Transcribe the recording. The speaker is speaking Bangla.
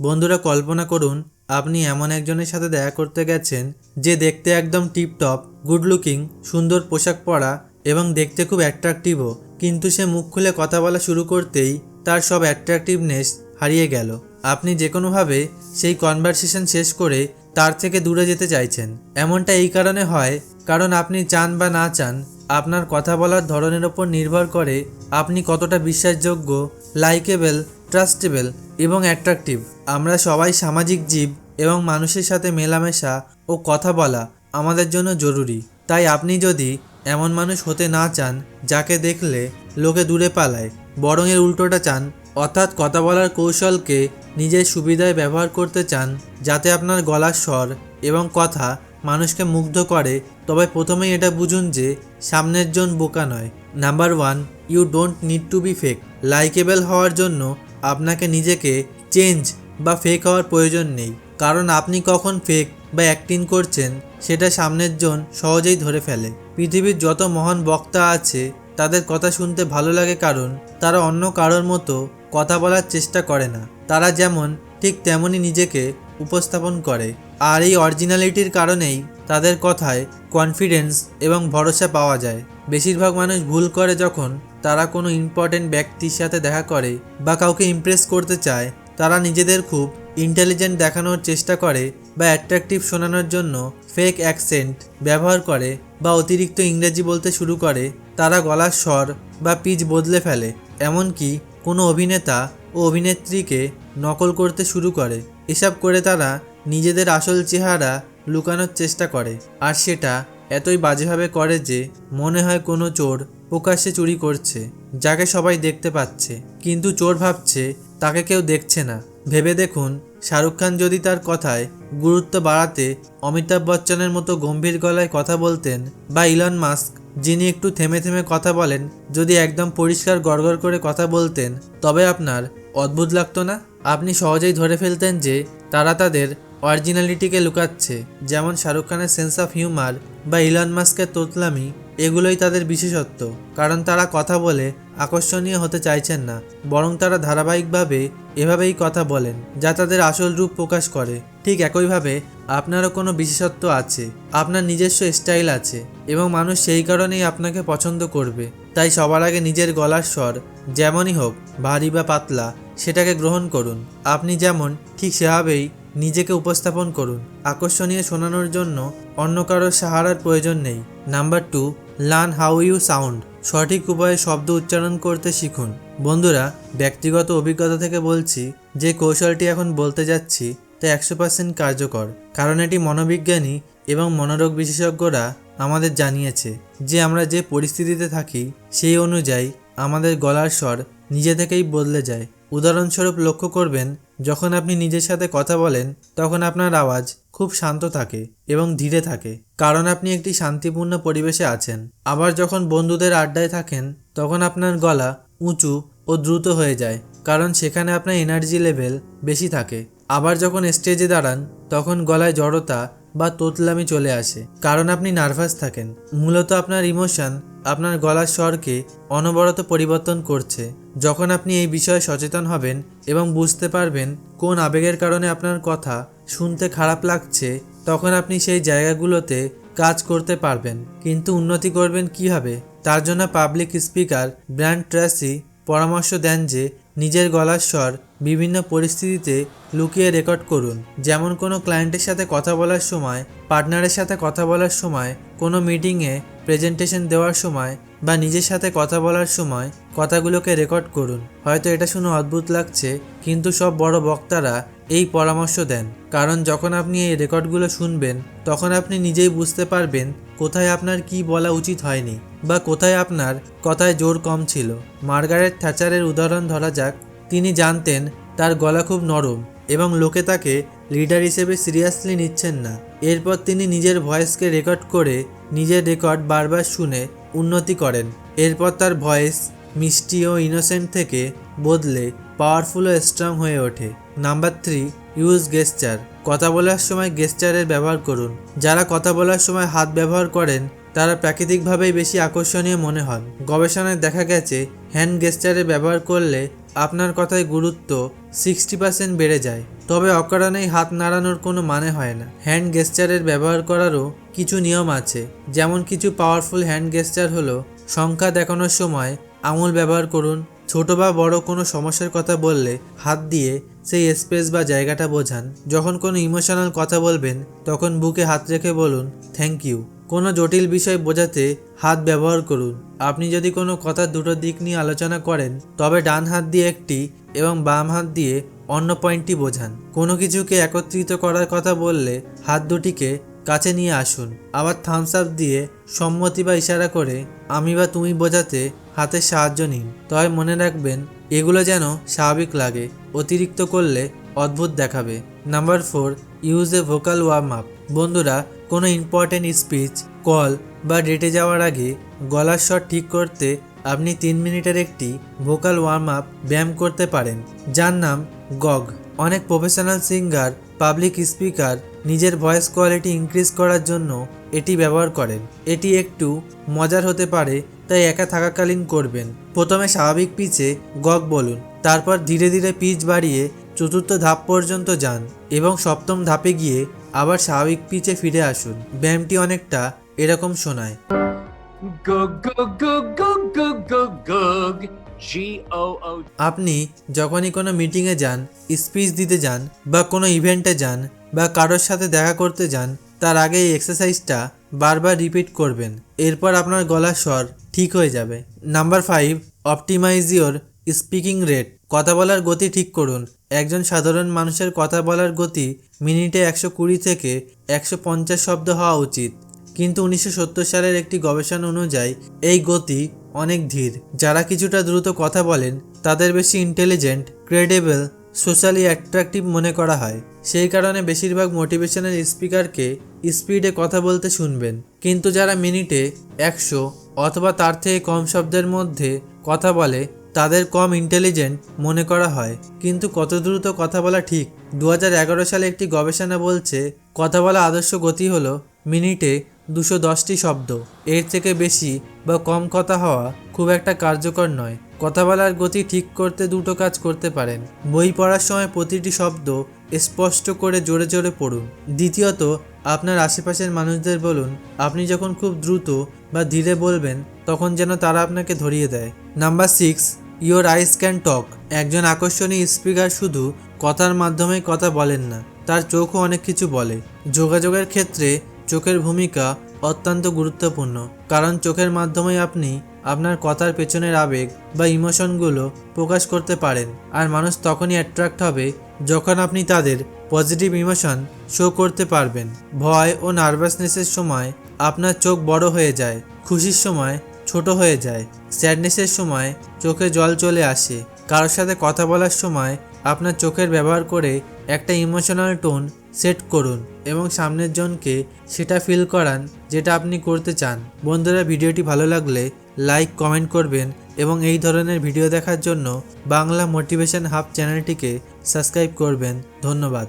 বন্ধুরা কল্পনা করুন, আপনি এমন একজনের সাথে দেখা করতে গেছেন যে দেখতে একদম টিপটপ গুড লুকিং সুন্দর পোশাক পরা এবং দেখতে খুব অ্যাট্রাকটিভও কিন্তু সে মুখ খুলে কথা বলা শুরু করতেই তার সব অ্যাট্রাকটিভনেস হারিয়ে গেল। আপনি যে কোনোভাবে সেই কনভারসেশন শেষ করে তার থেকে দূরে যেতে চাইছেন। এমনটা এই কারণে হয় কারণ আপনি চান বা না চান, আপনার কথা বলার ধরনের ওপর নির্ভর করে আপনি কতটা বিশ্বাসযোগ্য লাইকেবল ট্রাস্টেবল এবং অ্যাট্রাকটিভ। আমরা সবাই সামাজিক জীব এবং মানুষের সাথে মেলামেশা ও কথা বলা আমাদের জন্য জরুরি। তাই আপনি যদি এমন মানুষ হতে না চান, যাকে দেখলে লোকে দূরে পালায়, বরং এর উল্টোটা চান, অর্থাৎ কথা বলার কৌশলকে নিজের সুবিধায় ব্যবহার করতে চান, যাতে আপনার গলার স্বর এবং কথা মানুষকে মুগ্ধ করে, তবে প্রথমেই এটা বুঝুন যে সামনের জন বোকা নয়। Number one, you don't need to be fake. Likeable হওয়ার জন্য আপনাকে নিজেকে চেঞ্জ বা ফেক হওয়ার প্রয়োজন নেই। কারণ আপনি কখন ফেক বা অ্যাক্টিং করছেন, সেটা সামনের জন সহজেই ধরে ফেলে। পৃথিবীর যত মহান বক্তা আছে, তাদের কথা শুনতে ভালো লাগে কারণ তারা অন্য কারোর মতো কথা বলার চেষ্টা করে না। তারা যেমন, ঠিক তেমনই নিজেকে উপস্থাপন করে। আর এই অরিজিনালিটির কারণেই তাদের কথায় কনফিডেন্স এবং ভরসা পাওয়া যায়। বেশিরভাগ মানুষ ভুল করে যখন তারা কোনো ইম্পর্টেন্ট ব্যক্তির সাথে দেখা করে বা কাউকে ইমপ্রেস করতে চায়, তারা নিজেদের খুব ইন্টেলিজেন্ট দেখানোর চেষ্টা করে বা অ্যাট্রাকটিভ শোনানোর জন্য ফেক অ্যাকসেন্ট ব্যবহার করে বা অতিরিক্ত ইংরেজি বলতে শুরু করে, তারা গলার স্বর বা পিচ বদলে ফেলে। এমনকি কোনো অভিনেতা ও অভিনেত্রীকে নকল করতে শুরু করে। এসব করে তারা নিজেদের আসল চেহারা লুকানোর চেষ্টা করে। আর সেটা এতই বাজেভাবে করে যে মনে হয় কোনো চোর প্রকাশ্যে চুরি করছে, যাকে সবাই দেখতে পাচ্ছে। কিন্তু চোর ভাবছে, তাকে কেউ দেখছে না। ভেবে দেখুন, শাহরুখ খান যদি তার কথায় গুরুত্ব বাড়াতে অমিতাভ বচ্চনের মতো গম্ভীর গলায় কথা বলতেন, বা ইলন মাস্ক, যিনি একটু থেমে থেমে কথা বলেন, যদি একদম পরিষ্কার গড়গড় করে কথা বলতেন, তবে আপনার অদ্ভুত লাগতো না? আপনি সহজেই ধরে ফেলতেন যে, তারা তাদের অরিজিনালিটিকে লুকাচ্ছে, যেমন শাহরুখ খানের সেন্স অফ হিউমার বা ইলন মাস্কের তোতলামি, এগুলোই তাদের বিশেষত্ব। কারণ তারা কথা বলে, আকর্ষণীয় হতে চাইছেন না, বরং তারা ধারাবাহিকভাবে এভাবেই কথা বলেন, যা তাদের আসল রূপ প্রকাশ করে। ঠিক একইভাবে, আপনারও কোনো বিশেষত্ব আছে, আপনার নিজস্ব স্টাইল আছে, এবং মানুষ সেই কারণেই আপনাকে পছন্দ করবে। তাই সবার আগে নিজের গলার স্বর, যেমনই হোক, ভারী বা পাতলা, সেটাকে গ্রহণ করুন। আপনি যেমন, ঠিক সেভাবেই নিজেকে উপস্থাপন করুন। আকর্ষণীয় শোনানোর জন্য অন্য কারোর সাহারার প্রয়োজন নেই। Number two, learn how you sound. সঠিক উপায়ে শব্দ উচ্চারণ করতে শিখুন। বন্ধুরা, ব্যক্তিগত অভিজ্ঞতা থেকে বলছি, যে কৌশলটি এখন বলতে যাচ্ছি, তা একশো পার্সেন্ট কার্যকর। কারণ এটি মনোবিজ্ঞানী এবং মনোরোগ বিশেষজ্ঞরা আমাদের জানিয়েছে যে আমরা যে পরিস্থিতিতে থাকি, সেই অনুযায়ী আমাদের গলার স্বর নিজে থেকেই বদলে যায়। উদাহরণস্বরূপ লক্ষ্য করবেন, যখন আপনি নিজের সাথে কথা বলেন, তখন আপনার আওয়াজ খুব শান্ত থাকে এবং ধীরে থাকে। কারণ আপনি একটি শান্তিপূর্ণ পরিবেশে আছেন। আবার যখন বন্ধুদের আড্ডায় থাকেন, তখন আপনার গলা উঁচু ও দ্রুত হয়ে যায়, কারণ সেখানে আপনার এনার্জি লেভেল বেশি থাকে। আবার যখন স্টেজে দাঁড়ান, তখন গলায় জড়তা বা তোতলামি চলে আসে, কারণ আপনি নার্ভাস থাকেন। মূলত আপনার ইমোশন আপনার গলার স্বরকে অনবরত পরিবর্তন করছে। যখন আপনি এই বিষয়ে সচেতন হবেন এবং বুঝতে পারবেন কোন আবেগের কারণে আপনার কথা শুনতে খারাপ লাগছে, তখন আপনি সেই জায়গাগুলোতে কাজ করতে পারবেন। কিন্তু উন্নতি করবেন কীভাবে? তার জন্য পাবলিক স্পিকার ব্র্যান্ড ট্রাসি পরামর্শ দেন যে, নিজের গলার স্বর বিভিন্ন পরিস্থিতিতে লুকিয়ে রেকর্ড করুন। যেমন কোনো ক্লায়েন্টের সাথে কথা বলার সময়, পার্টনারের সাথে কথা বলার সময়, কোনো মিটিংয়ে প্রেজেন্টেশন দেওয়ার সময় বা নিজের সাথে কথা বলার সময় কথাগুলোকে রেকর্ড করুন। হয়তো এটা শুনে অদ্ভুত লাগছে, কিন্তু সব বড় বক্তারা এই পরামর্শ দেন। কারণ যখন আপনি এই রেকর্ডগুলো শুনবেন, তখন আপনি নিজেই বুঝতে পারবেন কোথায় আপনার কি বলা উচিত হয়নি বা কোথায় আপনার কথায় জোর কম ছিল। মার্গারেট থ্যাচারের উদাহরণ ধরা যাক। তিনি জানতেন তার গলা খুব নরম এবং লোকে তাকে লিডার হিসেবে সিরিয়াসলি নিচ্ছেন না। এরপর তিনি নিজের ভয়েসকে রেকর্ড করে নিজের রেকর্ড বারবার শুনে উন্নতি করেন। এরপর তার ভয়েস মিষ্টি ও ইনোসেন্ট থেকে বদলে পাওয়ারফুল ও স্ট্রং হয়ে ওঠে। Number three, use gesture. কথা বলার সময় গেস্টারের ব্যবহার করুন। যারা কথা বলার সময় হাত ব্যবহার করেন তারা প্রাকৃতিকভাবেই বেশি আকর্ষণীয় মনে হন। গবেষণায় দেখা গেছে, হ্যান্ড গেস্টারে ব্যবহার করলে আপনার কথায় গুরুত্ব সিক্সটি পার্সেন্ট বেড়ে যায়। তবে অকারণেই হাত নাড়ানোর কোনো মানে হয় না। হ্যান্ড গেস্টারের ব্যবহার করারও কিছু নিয়ম আছে। যেমন কিছু পাওয়ারফুল হ্যান্ড গেস্টার হলো, সংখ্যা দেখানোর সময় আঙুল ব্যবহার করুন, ছোট বা বড় কোনো সমস্যার কথা বললে হাত দিয়ে সেই স্পেস বা জায়গাটা বোঝান। যখন কোনো ইমোশনাল কথা বলবেন, তখন বুকে হাত রেখে বলুন, থ্যাংক ইউ। কোনো জটিল বিষয় বোঝাতে হাত ব্যবহার করুন। আপনি যদি কোনো কথার দুটো দিক নিয়ে আলোচনা করেন, তবে ডান হাত দিয়ে একটি এবং বাম হাত দিয়ে অন্য পয়েন্টটি বোঝান। কোনো কিছুকে একত্রিত করার কথা বললে হাত দুটিকে কাছে নিয়ে আসুন। আবার থামস আপ দিয়ে সম্মতি বা ইশারা করে, আমি বা তুমি বোঝাতে হাতের সাহায্য নিন। তবে মনে রাখবেন, এগুলো যেন স্বাভাবিক লাগে, অতিরিক্ত করলে অদ্ভুত দেখাবে। Number four use a vocal warm up বন্ধুরা কোনো ইম্পর্টেন্ট স্পিচ কল বা ডেটে যাওয়ার আগে গলার স্বর ঠিক করতে আপনি তিন মিনিটের একটি ভোকাল ওয়ার্ম আপ ব্যায়াম করতে পারেন। যার নাম গগ। অনেক প্রফেশনাল সিঙ্গার পাবলিক স্পিকার নিজের ভয়েস কোয়ালিটি ইনক্রিজ করার জন্য এটি ব্যবহার করেন। এটি একটু মজার হতে পারে, তাই একা থাকাকালীন করবেন। প্রথমে স্বাভাবিক পিচে গগ বলুন, তারপর ধীরে ধীরে পিচ বাড়িয়ে চতুর্থ ধাপ পর্যন্ত যান এবং সপ্তম ধাপে গিয়ে আবার স্বাভাবিক পিচে ফিরে আসুন। ব্যায়ামটি অনেকটা এরকম শোনায়. আপনি যখনই কোনো মিটিংয়ে যান স্পিচ দিতে যান বা কোনো ইভেন্টে যান বা কারোর সাথে দেখা করতে যান তার আগে এই এক্সারসাইজটা বারবার রিপিট করবেন। এরপর আপনার গলার স্বর ঠিক হয়ে যাবে। Number five optimise your speaking rate. কথা বলার গতি ঠিক করুন। একজন সাধারণ মানুষের কথা বলার গতি মিনিটে একশো কুড়ি থেকে একশো পঞ্চাশ শব্দ হওয়া উচিত। কিন্তু উনিশশো সত্তর সালের একটি গবেষণা অনুযায়ী, এই গতি অনেক ধীর। যারা কিছুটা দ্রুত কথা বলেন, তাদের বেশি ইন্টেলিজেন্ট ক্রেডেবল সোশ্যালি অ্যাট্রাকটিভ মনে করা হয়। সেই কারণে বেশিরভাগ মোটিভেশনাল স্পিকারকে স্পিডে কথা বলতে শুনবেন। কিন্তু যারা মিনিটে একশো অথবা তার থেকে কম শব্দের মধ্যে কথা বলে তাদের কম ইন্টেলিজেন্ট মনে করা হয়। কিন্তু কত দ্রুত কথা বলা ঠিক? দু হাজার এগারো সালে একটি গবেষণা বলছে, কথা বলা আদর্শ গতি হলো মিনিটে দুশো দশটি শব্দ। এর থেকে বেশি বা কম কথা হওয়া খুব একটা কার্যকর নয়। কথা বলার গতি ঠিক করতে দুটো কাজ করতে পারেন। বই পড়ার সময় প্রতিটি শব্দ স্পষ্ট করে জোরে জোরে পড়ুন। দ্বিতীয়ত, আপনার আশেপাশের মানুষদের বলুন, আপনি যখন খুব দ্রুত বা ধীরে বলবেন, তখন যেন তারা আপনাকে ধরিয়ে দেয়। Number six your eyes can talk. একজন আকর্ষণীয় স্পিকার শুধু কথার মাধ্যমে কথা বলেন না, তার চোখও অনেক কিছু বলে। যোগাযোগের ক্ষেত্রে চোখের ভূমিকা অত্যন্ত গুরুত্বপূর্ণ, কারণ চোখের মাধ্যমে আপনি আপনার কথার পেছনের আবেগ বা ইমোশনগুলো প্রকাশ করতে পারেন, আর মানুষ তখনই অ্যাট্রাক্ট হবে যখন আপনি তাদের পজিটিভ ইমোশন শো করতে পারবেন। ভয় ও নার্ভাসনেসের সময় আপনার চোখ বড় হয়ে যায়, খুশির সময় ছোট হয়ে যায়। স্যাডনেসের সময় চোখে জল চলে আসে। কারোর সাথে কথা বলার সময় আপনার চোখের ব্যবহার করে একটা ইমোশনাল টোন সেট করুন এবং সামনের জনকে সেটা ফিল করান যেটা আপনি করতে চান। বন্ধুরা, ভিডিওটি ভালো লাগলে লাইক কমেন্ট করবেন এবং এই ধরনের ভিডিও দেখার জন্য বাংলা মোটিভেশন হাব চ্যানেলটিকে সাবস্ক্রাইব করবেন। ধন্যবাদ।